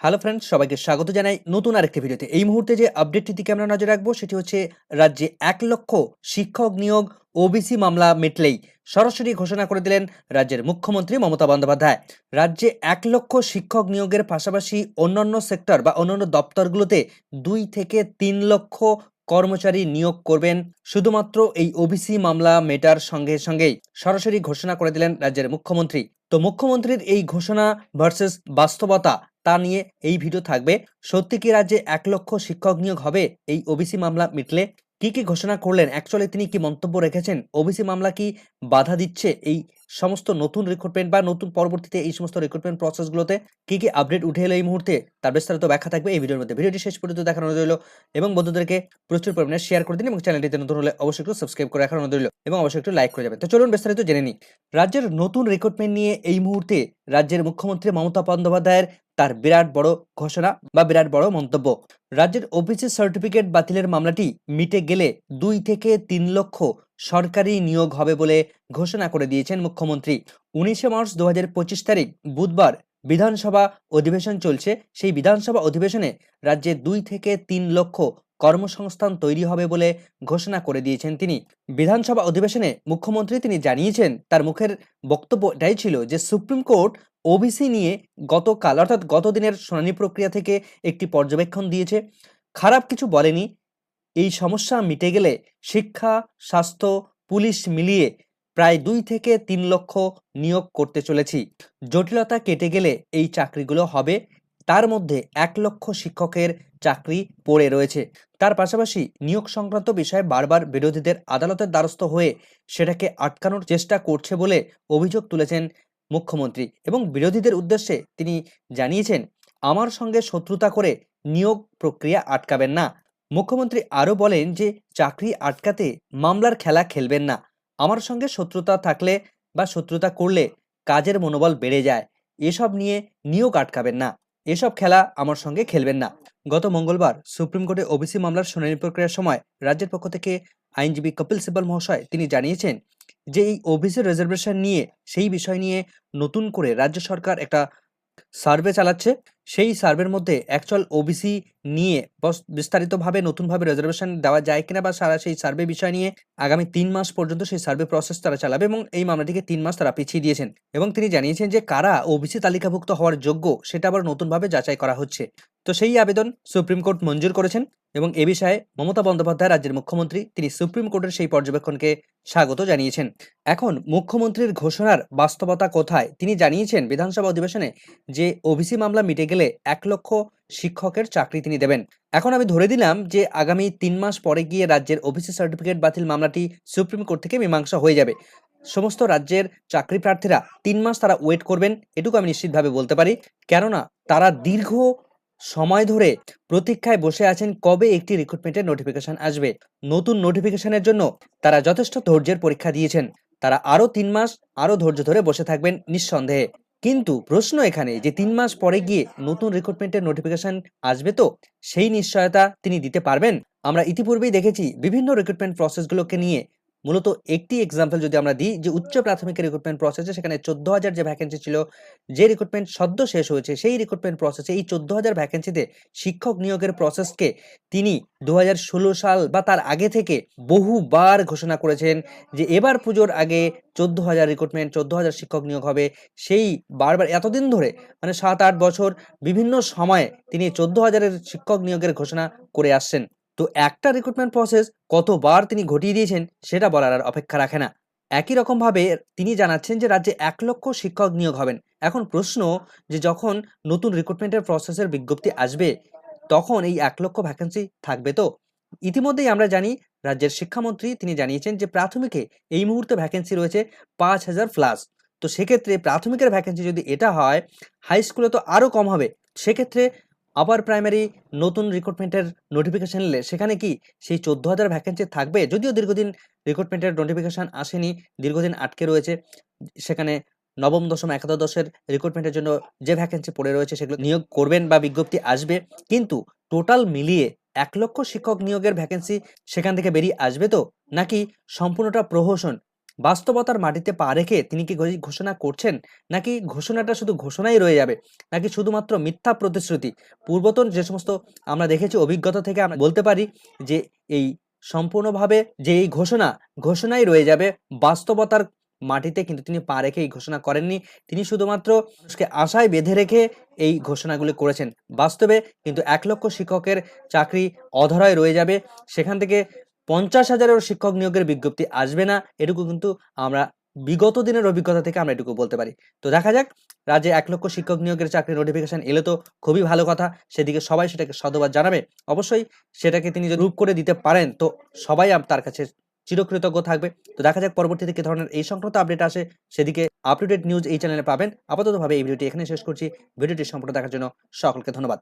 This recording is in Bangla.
হ্যালো ফ্রেন্ডস সবাইকে স্বাগত জানাই নতুন আরেকটি ভিডিওতে। এই মুহূর্তে যে আপডেটটি দিকে আমরা নজর রাখব, সেটি হচ্ছে রাজ্যে এক লক্ষ শিক্ষক নিয়োগ ওবিসি মামলা মিটলেই সরাসরি ঘোষণা করে দিলেন রাজ্যের মুখ্যমন্ত্রী মমতা বন্দ্যোপাধ্যায়। রাজ্যে এক লক্ষ শিক্ষক নিয়োগের পাশাপাশি অন্যান্য সেক্টর বা অন্যান্য দপ্তরগুলোতে দুই থেকে তিন লক্ষ কর্মচারী নিয়োগ করবেন। শুধুমাত্র এই ওবিসি মামলা মেটার সঙ্গে সঙ্গেই সরাসরি ঘোষণা করে দিলেন রাজ্যের মুখ্যমন্ত্রী। তো মুখ্যমন্ত্রীর এই ঘোষণা ভার্সেস বাস্তবতা তা নিয়ে এই ভিডিও থাকবে। সত্যি কি রাজ্যে এক লক্ষ শিক্ষক নিয়োগ হবে? এই ওবিসি মামলা মিটলে কি কি ঘোষণা করলেন? অ্যাকচুয়ালি তিনি কি মন্তব্য রেখেছেন? ওবিসি মামলা কি বাধা দিচ্ছে এই সমস্ত নতুন রিক্রুটমেন্ট বা নতুন পরবর্তীতে এই সমস্ত রিক্রুটমেন্ট প্রসেসগুলোতে কি কি আপডেট উঠে এলো এই মুহূর্তে, তার বিস্তারিত ব্যাখ্যা থাকবে এই ভিডিওর মধ্যে। ভিডিওটি শেষ পর্যন্ত দেখানো রইল এবং বন্ধুদেরকে প্রচুর পরিমাণে শেয়ার করে দিন এবং চ্যানেলটিতে নতুন হলে অবশ্যই একটু সাবস্ক্রাইব করে অনুরোধ রইল এবং অবশ্যই একটু লাইক করে যাবেন। তো চলুন বিস্তারিত জেনে নিই। রাজ্যের নতুন রিক্রুটমেন্ট নিয়ে এই মুহূর্তে রাজ্যের মুখ্যমন্ত্রী মমতা বন্দ্যোপাধ্যায়ের তার বিরাট বড় ঘোষণা বা বিরাট বড় মন্তব্য। রাজ্যের অফিসি সার্টিফিকেট বাতিলের মামলাটি মিটে গেলে দুই থেকে তিন লক্ষ সরকারি নিয়োগ হবে বলে ঘোষণা করে দিয়েছেন মুখ্যমন্ত্রী। উনিশে মার্চ দু পঁচিশ তারিখ বুধবার বিধানসভা অধিবেশন চলছে। সেই বিধানসভা অধিবেশনে রাজ্যে দুই থেকে তিন লক্ষ কর্মসংস্থান তৈরি হবে বলে ঘোষণা করে দিয়েছেন তিনি। বিধানসভা অধিবেশনে মুখ্যমন্ত্রী তিনি জানিয়েছেন, তার মুখের বক্তব্য এটাই ছিল যে সুপ্রিম কোর্ট ওবিসি নিয়ে গতকাল, অর্থাৎ গত দিনের শুনানি প্রক্রিয়া থেকে একটি পর্যবেক্ষণ দিয়েছে। খারাপ কিছু বলেনি এই সমস্যা মিটে গেলে শিক্ষা, স্বাস্থ্য, পুলিশ মিলিয়ে প্রায় দুই থেকে তিন লক্ষ নিয়োগ করতে চলেছি। জটিলতা কেটে গেলে এই চাকরিগুলো হবে। তার মধ্যে এক লক্ষ শিক্ষকের চাকরি পড়ে রয়েছে। তার পাশাপাশি নিয়োগ সংক্রান্ত বিষয়ে বারবার বিরোধীদের আদালতের দ্বারস্থ হয়ে সেটাকে আটকানোর চেষ্টা করছে বলে অভিযোগ তুলেছেন মুখ্যমন্ত্রী এবং বিরোধীদের উদ্দেশ্যে তিনি জানিয়েছেন, আমার সঙ্গে শত্রুতা করে নিয়োগ প্রক্রিয়া আটকাবেন না। মুখ্যমন্ত্রী আরও বলেন যে, চাকরি আটকাতে মামলার খেলা খেলবেন না। আমার সঙ্গে শত্রুতা থাকলে বা শত্রুতা করলে কাজের মনোবল বেড়ে যায়। এসব নিয়ে নিয়োগ আটকাবেন না। এসব খেলা আমার সঙ্গে খেলবেন না। গত মঙ্গলবার সুপ্রিম কোর্টে ওবিসি মামলার শুনানি প্রক্রিয়ার সময় রাজ্যের পক্ষ থেকে আইনজীবী কপিল সিব্বল মহাশয় তিনি জানিয়েছেন যে, এই ওবিসি রিজার্ভেশন নিয়ে সেই বিষয় নিয়ে নতুন করে রাজ্য সরকার একটা সার্ভে চালাচ্ছে। সেই সার্ভের মধ্যে অ্যাকচুয়াল ওবিসি নিয়ে বস- বিস্তারিতভাবে নতুনভাবে রিজার্ভেশন দেওয়া যায় কিনা বা সারা সেই সার্ভে বিষয় নিয়ে আগামী তিন মাস পর্যন্ত সেই সার্ভে প্রসেস তারা চালাবে এবং এই মামলাটিকে তিন মাস তারা পিছিয়ে দিয়েছেন। এবং তিনি জানিয়েছেন যে কারা ওবিসি তালিকাভুক্ত হওয়ার যোগ্য সেটা আবার নতুনভাবে যাচাই করা হচ্ছে। তো সেই আবেদন সুপ্রিম কোর্ট মঞ্জুর করেছেন এবং এ বিষয়ে মমতা বন্দ্যোপাধ্যায় রাজ্যের মুখ্যমন্ত্রী তিনি সুপ্রিম কোর্টের সেই পর্যবেক্ষণকে স্বাগত জানিয়েছেন। এখন মুখ্যমন্ত্রীর ঘোষণার বাস্তবতা কোথায়? তিনি জানিয়েছেন বিধানসভা অধিবেশনে যে ওবিসি মামলা মিটে গেলে এক লক্ষ শিক্ষকের চাকরি তিনি দেবেন। এখন আমি ধরে দিলাম যে আগামী তিন মাস পরে গিয়ে রাজ্যের ওবিসি সার্টিফিকেট বাতিল মামলাটি সুপ্রিম কোর্ট থেকে মীমাংসা হয়ে যাবে। সমস্ত রাজ্যের চাকরি প্রার্থীরা তিন মাস তারা ওয়েট করবেন, এটুকু আমি নিশ্চিতভাবে বলতে পারি। কেননা তারা দীর্ঘ সময় ধরে প্রতীক্ষায় বসে আছেন কবে একটি রিক্রুটমেন্টের নোটিফিকেশন আসবে? নতুন নোটিফিকেশনের জন্য তারা যথেষ্ট ধৈর্যের পরীক্ষা দিয়েছেন। তারা আরও তিন মাস, আরও ধৈর্য ধরে বসে থাকবেন নিঃসন্দেহে। কিন্তু প্রশ্ন এখানে যে তিন মাস পরে গিয়ে নতুন রিক্রুটমেন্টের নোটিফিকেশন আসবে তো, সেই নিশ্চয়তা তিনি দিতে পারবেন? আমরা ইতিপূর্বেই দেখেছি বিভিন্ন রিক্রুটমেন্ট প্রসেসগুলোকে নিয়ে মূলত একটি এক্সাম্পল যদি আমরা দিই যে উচ্চ প্রাথমিক রিক্রুটমেন্ট প্রসেসে সেখানে চোদ্দ হাজার যে ভ্যাকেন্সি ছিল, যে রিক্রুটমেন্ট সদ্য শেষ হয়েছে, সেই রিক্রুটমেন্ট প্রসেসে এই চোদ্দ হাজার ভ্যাকেন্সিতে শিক্ষক নিয়োগের প্রসেসকে তিনি দু হাজার ষোলো সাল বা তার আগে থেকে বহুবার ঘোষণা করেছেন যে এবার পুজোর আগে চোদ্দ হাজার রিক্রুটমেন্ট চোদ্দ হাজার শিক্ষক নিয়োগ হবে। সেই বারবার এতদিন ধরে মানে সাত আট বছর বিভিন্ন সময়ে তিনি চোদ্দ হাজারের শিক্ষক নিয়োগের ঘোষণা করে আসছেন। তো একটা রিক্রুটমেন্ট প্রসেস কতবার তিনি ঘটিয়ে দিয়েছেন সেটা বলার আর অপেক্ষা রাখে না। একই রকমভাবে তিনি জানাচ্ছেন যে রাজ্যে এক লক্ষ শিক্ষক নিয়োগ হবেন। এখন প্রশ্ন যে যখন নতুন রিক্রুটমেন্টের প্রসেসের বিজ্ঞপ্তি আসবে, তখন এই এক লক্ষ ভ্যাকেন্সি থাকবে তো? ইতিমধ্যেই আমরা জানি রাজ্যের শিক্ষামন্ত্রী তিনি জানিয়েছেন যে প্রাথমিকে এই মুহূর্তে ভ্যাকেন্সি রয়েছে পাঁচ হাজার প্লাস তো সেক্ষেত্রে প্রাথমিকের ভ্যাকেন্সি যদি এটা হয় হাই স্কুলে তো আরও কম হবে। সেক্ষেত্রে আপার প্রাইমারি নতুন রিক্রুটমেন্টের নোটিফিকেশান এলে সেখানে কি সেই চোদ্দ হাজার ভ্যাকেন্সি থাকবে? যদিও দীর্ঘদিন রিক্রুটমেন্টের নোটিফিকেশান আসেনি, দীর্ঘদিন আটকে রয়েছে। সেখানে নবম, দশম, একাদশের রিক্রুটমেন্টের জন্য যে ভ্যাকেন্সি পড়ে রয়েছে সেগুলো নিয়োগ করবেন বা বিজ্ঞপ্তি আসবে। কিন্তু টোটাল মিলিয়ে এক লক্ষ শিক্ষক নিয়োগের ভ্যাকেন্সি সেখান থেকে বেরিয়ে আসবে তো? নাকি সম্পূর্ণটা প্রহসন বাস্তবতার মাটিতে পা রেখে তিনি কি ঘোষণা করছেন? নাকি ঘোষণাটা শুধু ঘোষণাই রয়ে যাবে? নাকি শুধুমাত্র মিথ্যা প্রতিশ্রুতি? পূর্বতন যে সমস্ত আমরা দেখেছি, অভিজ্ঞতা থেকে আমরা বলতে পারি যে এই সম্পূর্ণভাবে যে এই ঘোষণা, ঘোষণাই রয়ে যাবে। বাস্তবতার মাটিতে কিন্তু তিনি পা রেখে এই ঘোষণা করেননি। তিনি শুধুমাত্র মানুষকে আশায় বেঁধে রেখে এই ঘোষণাগুলি করেছেন। বাস্তবে কিন্তু এক লক্ষ শিক্ষকের চাকরি অধরায় রয়ে যাবে। সেখান থেকে পঞ্চাশ হাজারের শিক্ষক নিয়োগের বিজ্ঞপ্তি আসবে না, এটুকু কিন্তু আমরা বিগত দিনের অভিজ্ঞতা থেকে আমরা এটুকু বলতে পারি। তো দেখা যাক, রাজ্যে এক লক্ষ শিক্ষক নিয়োগের চাকরি নোটিফিকেশন এলে তো খুবই ভালো কথা, সেদিকে সবাই সেটাকে সদবাদ জানাবে। অবশ্যই সেটাকে তিনি রূপ করে দিতে পারেন, তো সবাই তার কাছে চিরকৃতজ্ঞ থাকবে। তো দেখা যাক পরবর্তীতে কি ধরনের এই সংক্রান্ত আপডেট আসে, সেদিকে আপ নিউজ এই চ্যানেলে পাবেন। আপাততভাবে এই ভিডিওটি এখানে শেষ করছি। ভিডিওটি সম্পূর্ণ দেখার জন্য সকলকে ধন্যবাদ।